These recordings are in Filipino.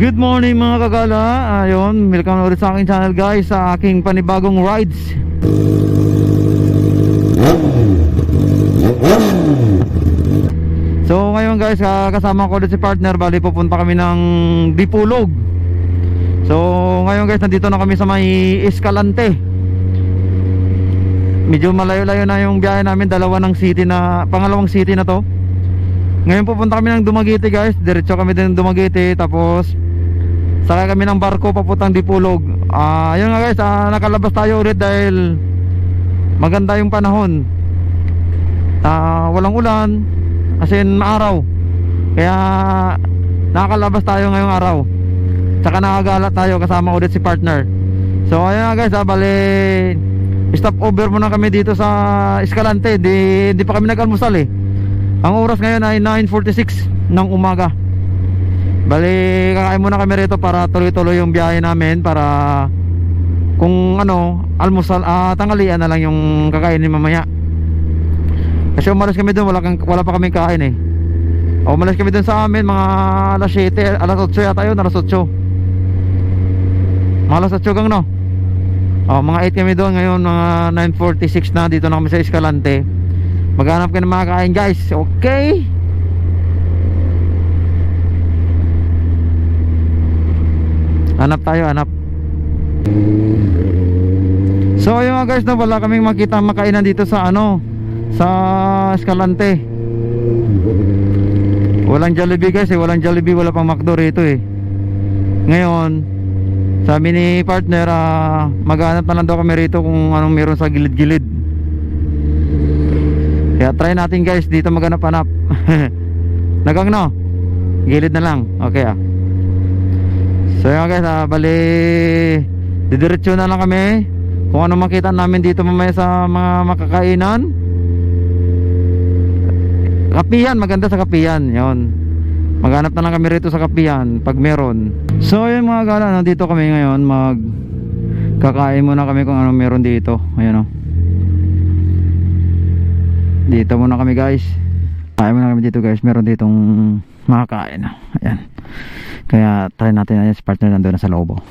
Good morning mga kagala. Ayun, welcome ulit sa aking channel guys Sa aking panibagong rides. So ngayon guys, ka- kasama ko ulit si partner. Bali pupunta kami ng Dipulog So ngayon guys, nandito na kami sa may Escalante. Medyo malayo-layo na yung biyahe namin Dalawa ng city na, pangalawang city na to. Ngayon pupunta kami ng Dumaguete guys. Diretso kami din ng Dumaguete Tapos Sakay kami ng barko papuntang Dipulog. Ah, Ayun nga guys, ah, nakalabas tayo ulit dahil Maganda yung panahon. Ah, Walang ulan As in maaraw. Kaya Nakakalabas tayo ngayong araw. Tsaka nakagala tayo kasama ulit si partner. So ayun nga guys, ah, bali Stop over muna kami dito sa Escalante. Di, di pa kami nag-almusal eh. Ang oras ngayon ay 9.46 ng umaga Bali, kakain muna kami rito para tuloy-tuloy yung biyahe namin para kung ano, almusal, ah, tanghalian na lang yung kakainin mamaya. Kasi umalis kami doon, wala, kang, wala pa kaming kain eh. Umalis kami doon sa amin, mga alas 7, alas 8 yata yun, alas 8. Mga alas 8 gang no? O, mga 8 kami doon, ngayon mga 9.46 na, dito na kami sa Escalante. Maghanap ka ng mga kain guys, okay? Hanap tayo, hanap. So ayun nga guys, no, wala kaming makita makainan dito sa ano, sa Escalante. Walang Jollibee guys, eh. walang Jollibee, wala pang McDo rito eh. Ngayon, sabi ni partner, ah, maghanap na lang daw kami rito kung anong meron sa gilid-gilid. Kaya try natin guys, dito maghanap-hanap. Nagang no? Gilid na lang. Okay ah. So yun guys, ah, bali didiretso na lang kami kung ano makita namin dito mamaya sa mga makakainan. Kapihan, maganda sa kapihan, yon. Maghanap na lang kami rito sa kapihan pag meron. So yun mga gala, nandito kami ngayon mag kakain muna kami kung ano meron dito. Ayun oh. Dito muna kami guys. Kain muna kami dito guys. Meron ditong makakain. Ayan. Kaya try natin ayan si partner nandun na sa loob. oh.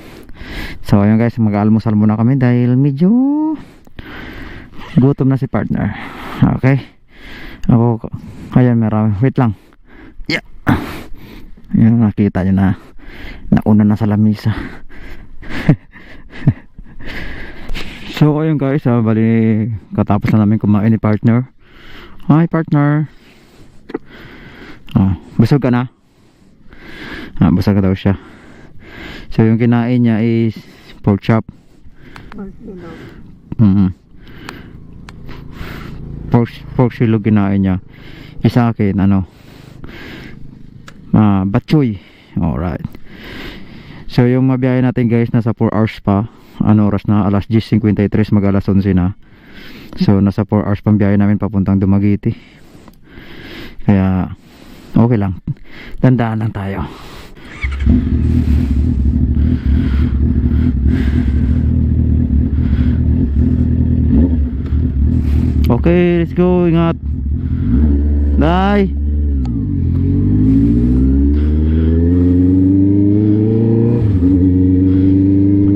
So ayun guys, mag-almusal muna kami dahil medyo gutom na si partner. Okay. Ako, ayan meron. Wait lang. Yeah. Ayan, nakita nyo na nauna na sa lamisa. so ayun guys, ah, bali katapos na namin kumain ni partner. Hi partner. Ah, busog ka na? Ah, busog ka daw siya. So yung kinain niya is pork chop. Mm Pork, pork silog kinain niya. Isa akin, ano, ah, batchoy. Alright. So yung mabiyahe natin guys, nasa 4 hours pa. Ano oras na? Alas 10.53, mag alas 11 na. So nasa 4 hours pang biyahe namin papuntang Dumaguete. Kaya okay lang. Dandaan lang tayo. Okay, let's go. Ingat. Bye.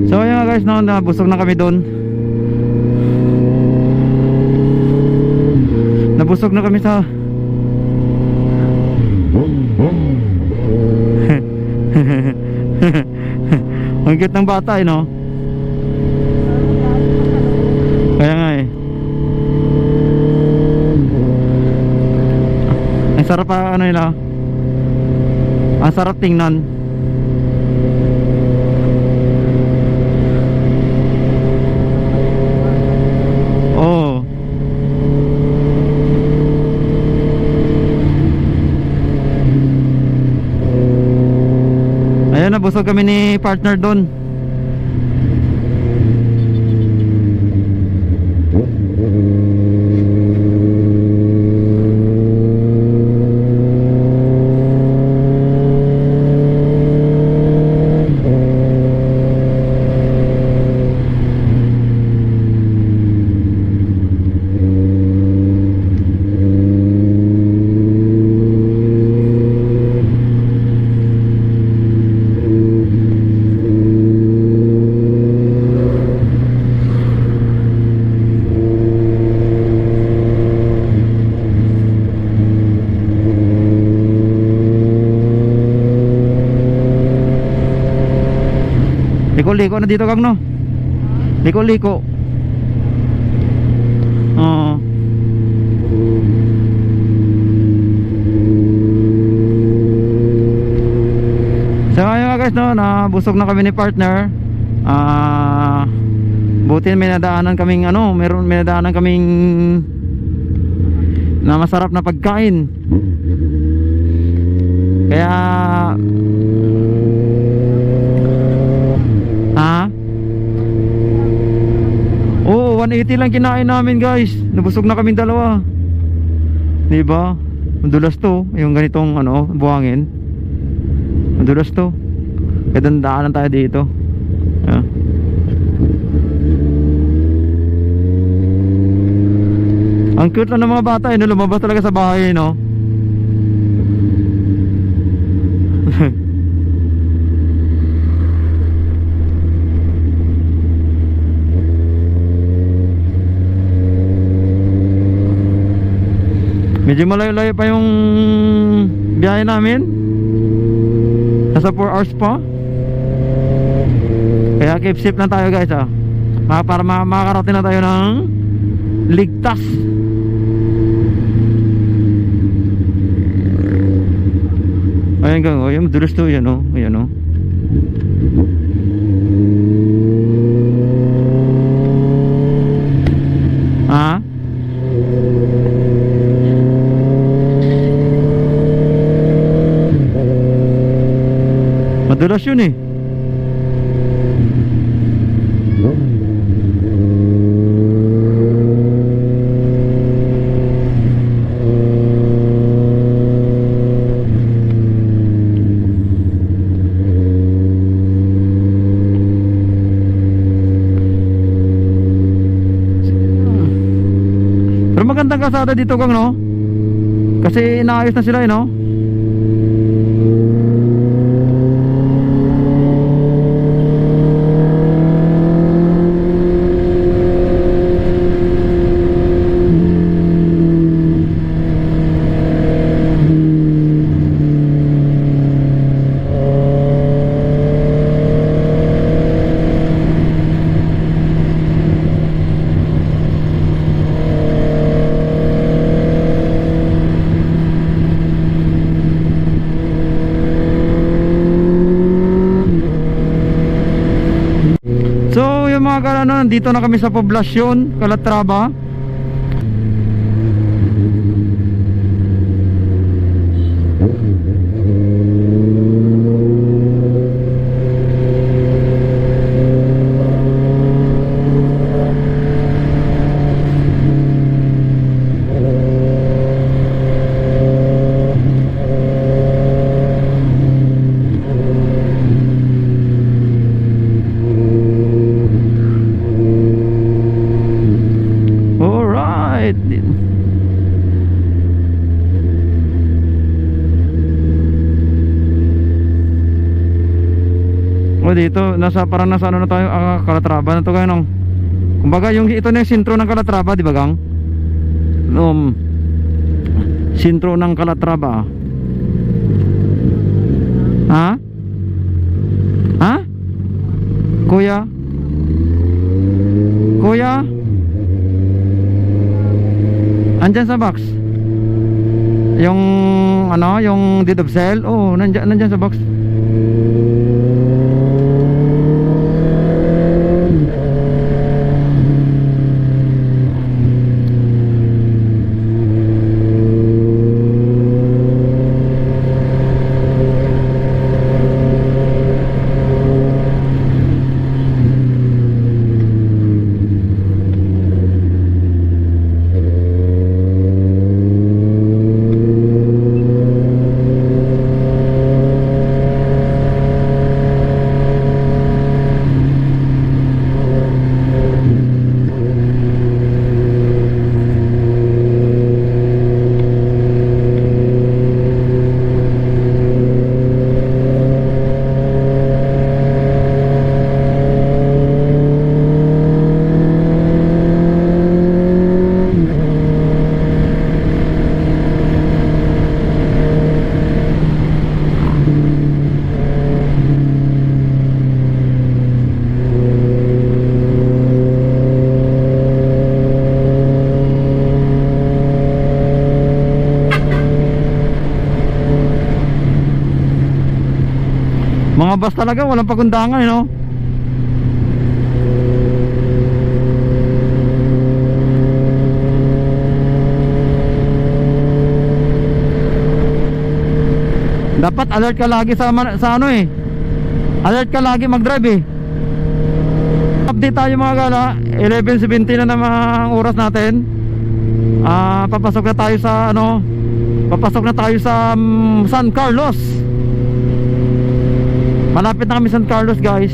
So ayun nga guys, no, nabusog na kami doon. Nabusog na kami sa Ang cute ng bata eh, no? Kaya nga eh. Ang sarap ano nila. Ang sarap tingnan. busog kami ni partner doon. Mm-hmm. Liko-liko na dito kang? Liko-liko. Oo. So ngayon nga guys no, nabusog na kami ni partner. Ah, buti may nadaanan kaming ano, meron may nadaanan kaming na masarap na pagkain. Kaya Ha? Oo, 180 lang kinain namin guys. Nabusog na kaming dalawa. 'Di ba? Madulas to, yung ganitong ano, buhangin. Madulas to. Kaya dandaanan tayo dito. Ah. Ang cute lang ng mga bata, eh, no? lumabas talaga sa bahay, no? Medyo malayo-layo pa yung biyahe namin. Nasa 4 hours pa. Kaya keep safe lang tayo guys ah. Para ma- makakarating na tayo ng ligtas. Ayan gang, oh, yung dulos to yan oh. Ayan oh. Ah? Madulas yun eh. Pero magandang kasada dito kang no? Kasi inaayos na sila eh no? Mga kalano, nandito na kami sa poblasyon, Calatrava. Alright. Dito, nasa parang nasa ano na tayo, ah, Calatrava na to kayo nung. Kumbaga yung ito na yung sintro ng Calatrava, di ba gang? Um, sintro ng Calatrava. Ha? Ha? Kuya? Kuya? Andyan sa box. Yung ano, yung sale. Oh, nandiyan nandiyan sa box. Mga bus talaga, walang pagundangan, eh, no? Dapat alert ka lagi sa, sa ano eh. Alert ka lagi mag-drive eh. Update tayo mga gala. 11.17 na naman ang oras natin. Ah, papasok na tayo sa ano? Papasok na tayo sa um, San Carlos. Malapit na kami San Carlos, guys.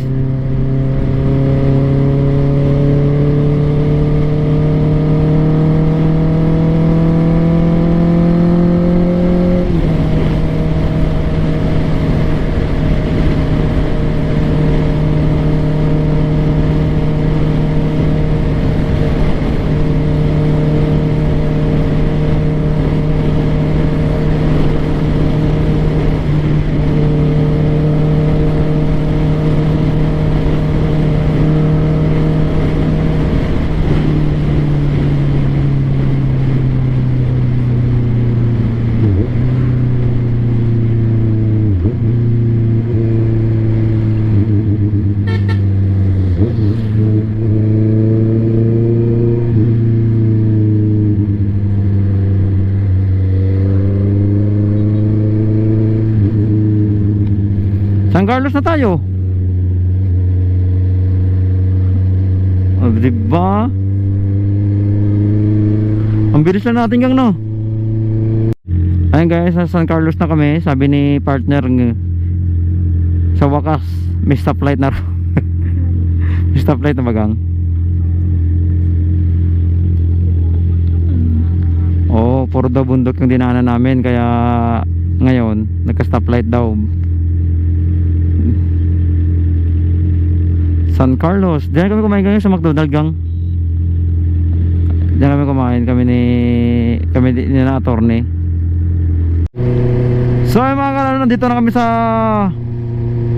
San Carlos na tayo. Oh, di ba? Ang bilis na natin gang no. Ayun guys, sa San Carlos na kami. Sabi ni partner ng sa wakas, may stoplight na may stoplight na bagang. Oh, puro daw bundok yung dinaanan namin kaya ngayon nagka-stoplight daw. San Carlos. Diyan kami kumain ngayon sa McDonald gang. Diyan kami kumain kami ni kami ni, ni na attorney. So ay mga kalaro, nandito na kami sa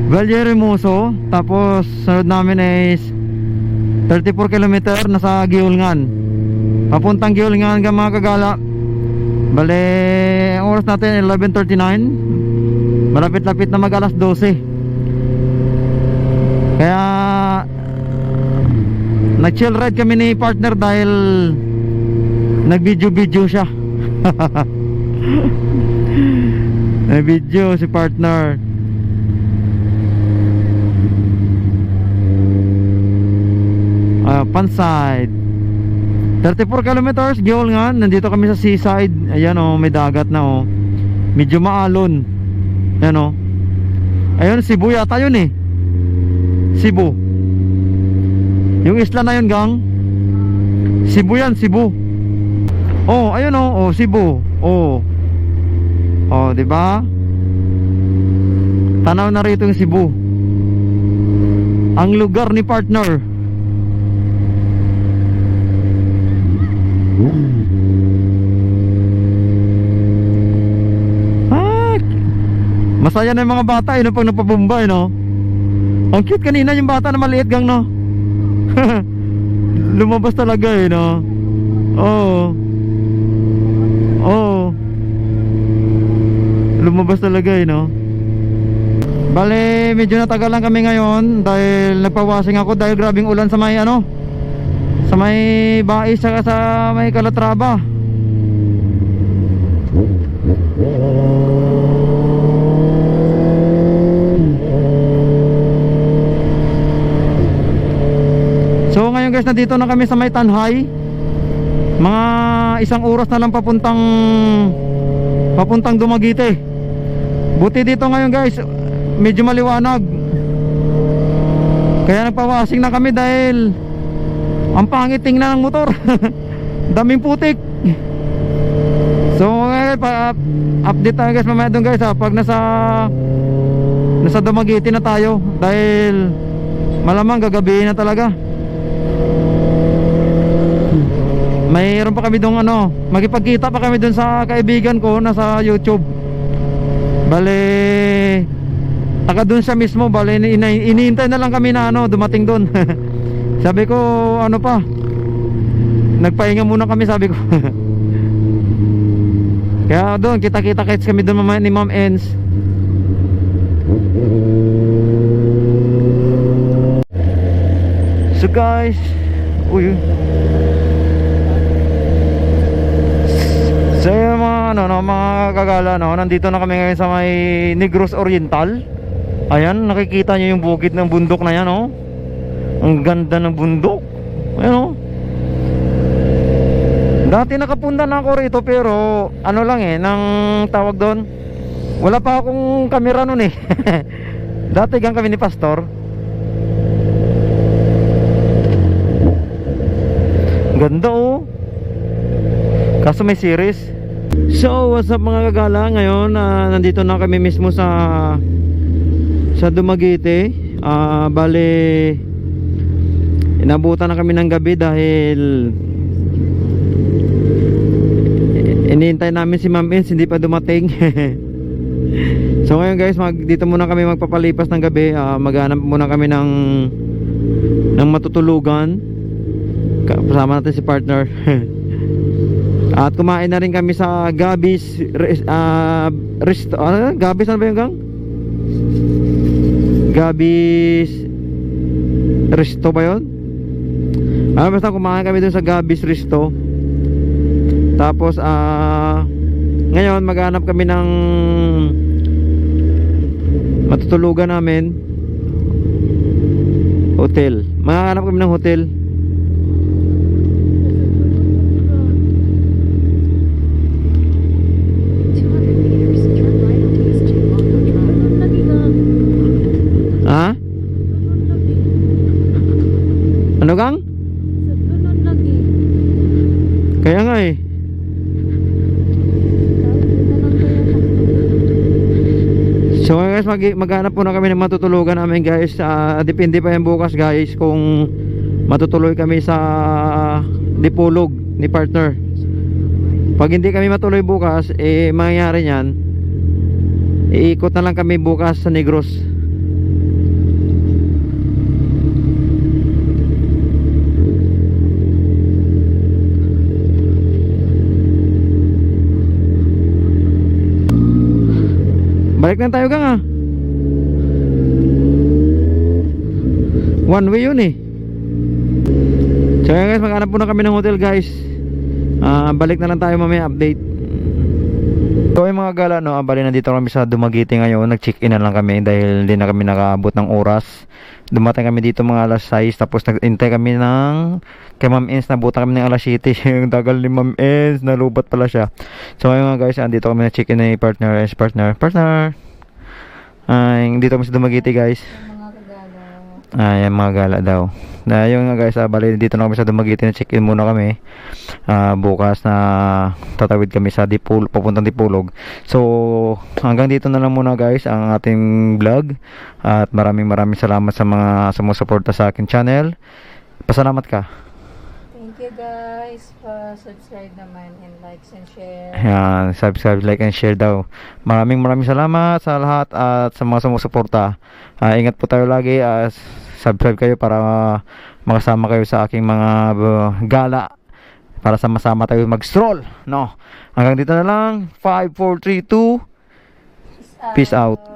Valle Hermoso. Tapos sunod namin is 34 km nasa Giulngan. Papuntang Giulngan ka mga kagala. Bale, ang oras natin 11.39 Malapit-lapit na mag alas 12 Kaya Nag-chill ride kami ni partner dahil Nag-video-video siya Nag-video si partner Ah, Panside 34 kilometers, Giol nga. Nandito kami sa seaside. Ayan oh, may dagat na oh. Medyo maalon. Ayan oh. Ayun, Cebu yata yun eh. Cebu. Yung isla na yun, gang. Cebu yan, Cebu. Oh, ayun oh, oh, Cebu. Oh. Oh, 'di ba? Tanaw na rito yung Cebu. Ang lugar ni partner. Ah, masaya na yung mga bata eh, no, pag napabumba eh, no? Ang cute kanina yung bata na maliit gang, no? Lumabas talaga eh, no? Oo. Oo. Lumabas talaga eh, no? Bale, medyo natagal lang kami ngayon dahil nagpawasing ako dahil grabing ulan sa may ano sa may bais saka sa may Calatrava. Guys, nandito na kami sa may Tanhay. Mga isang oras na lang papuntang papuntang Dumaguete. Buti dito ngayon guys, medyo maliwanag. Kaya nagpawasing na kami dahil ang pangit tingnan ng motor. Daming putik. So ngayon pa update tayo guys mamaya doon guys ha pag nasa nasa Dumaguete na tayo dahil malamang gagabihin na talaga. Mayroon pa kami doon ano, magipagkita pa kami doon sa kaibigan ko na sa YouTube. Bale, taga doon siya mismo, bale iniintay na lang kami na ano, dumating doon. sabi ko, ano pa? Nagpahinga muna kami, sabi ko. Kaya doon, kita-kita kits kami doon mamaya ni Ma'am Ens. So guys, uy. Ano no, mga kagala no, nandito na kami ngayon sa may Negros Oriental. Ayan, nakikita niyo yung bukid ng bundok na yan, oh. Ang ganda ng bundok. Ayan, oh. Dati nakapunta na ako rito pero ano lang eh, nang tawag doon. Wala pa akong kamera noon eh. Dati gang kami ni Pastor. Ganda oh. Kaso may series. So, what's up mga kagala? Ngayon, ah, nandito na kami mismo sa sa Dumaguete. Ah, bale inabutan na kami ng gabi dahil Iniintay namin si Ma'am Ins, hindi pa dumating. so ngayon guys, mag, dito muna kami magpapalipas ng gabi. Ah, maghanap muna kami ng ng matutulugan. Ka- Kasama natin si partner. At kumain na rin kami sa Gabis res, ah, resto, ano? Gabis ano ba yung gang? Gabis Resto ba yun? Ah, basta kumain kami dun sa Gabis Resto. Tapos ah ngayon maghanap kami ng matutulugan namin hotel. Maghanap kami ng hotel. Ha? Ano kang? Kaya nga eh. So guys, mag maghanap po na kami ng matutulugan namin guys. Ah, depende pa yan bukas guys kung matutuloy kami sa Dipolog ni partner. Pag hindi kami matuloy bukas, eh mangyayari niyan, iikot na lang kami bukas sa Negros. Balik na tayo gang ah. One way yun eh. So guys, maghanap muna kami ng hotel guys. Ah, balik na lang tayo mamaya update. So yung mga gala no, ah, bali nandito kami sa Dumaguete ngayon, nag-check-in na lang kami dahil hindi na kami nakaabot ng oras. Dumating kami dito mga alas 6 tapos nag-intay kami ng kay Ma'am Ens nabutan kami ng alas 7 yung tagal ni Ma'am Ens nalubat pala siya. So ngayon nga guys andito kami na check-in ni partner is partner partner! Ay dito kami sa Dumaguete guys ay mga gala daw. Na yun nga guys ah, bali dito na kami sa Dumaguete check-in muna kami. Ah, bukas na tatawid kami sa Dipul papuntang Dipulog. So hanggang dito na lang muna guys ang ating vlog. At maraming maraming salamat sa mga sumusuporta sa akin channel. Pasalamat ka you guys for subscribe naman and likes and share. Ayan, subscribe, like, and share daw. Maraming maraming salamat sa lahat at sa mga sumusuporta. Ah, ingat po tayo lagi. at subscribe kayo para makasama kayo sa aking mga uh, gala. Para sama-sama tayo mag-stroll. No? Hanggang dito na lang. 5, 4, 3, 2. Peace out.